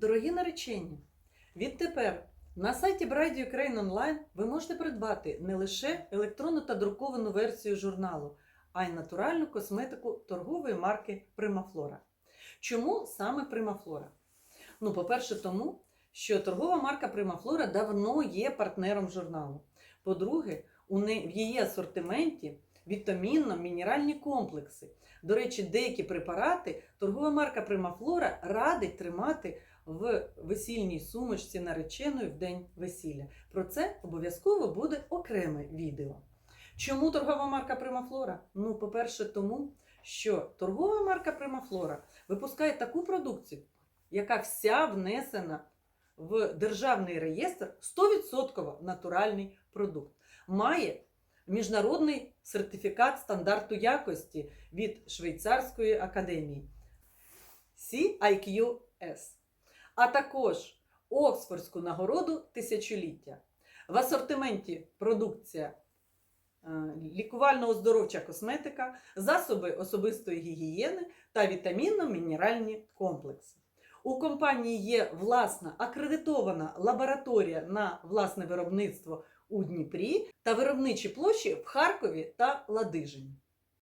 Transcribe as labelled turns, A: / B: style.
A: Дорогі наречені, відтепер на сайті Bride Ukraine Online ви можете придбати не лише електронну та друковану версію журналу, а й натуральну косметику торгової марки Primaflora. Чому саме Primaflora? Ну, по-перше, тому, що торгова марка Primaflora давно є партнером журналу. По-друге, в її асортименті вітамінно-мінеральні комплекси. До речі, деякі препарати торгова марка Primaflora радить тримати в весільній сумочці нареченої в день весілля. Про це обов'язково буде окреме відео. Чому торгова марка Primaflora? Ну, по-перше, тому, що торгова марка Primaflora випускає таку продукцію, яка вся внесена в державний реєстр 100% натуральний продукт. Має міжнародний сертифікат стандарту якості від Швейцарської академії CIQS, а також Оксфордську нагороду тисячоліття. В асортименті продукція е, лікувально-оздоровча косметика, засоби особистої гігієни та вітамінно-мінеральні комплекси. У компанії є власна акредитована лабораторія на власне виробництво у Дніпрі та виробничі площі в Харкові та Ладижині.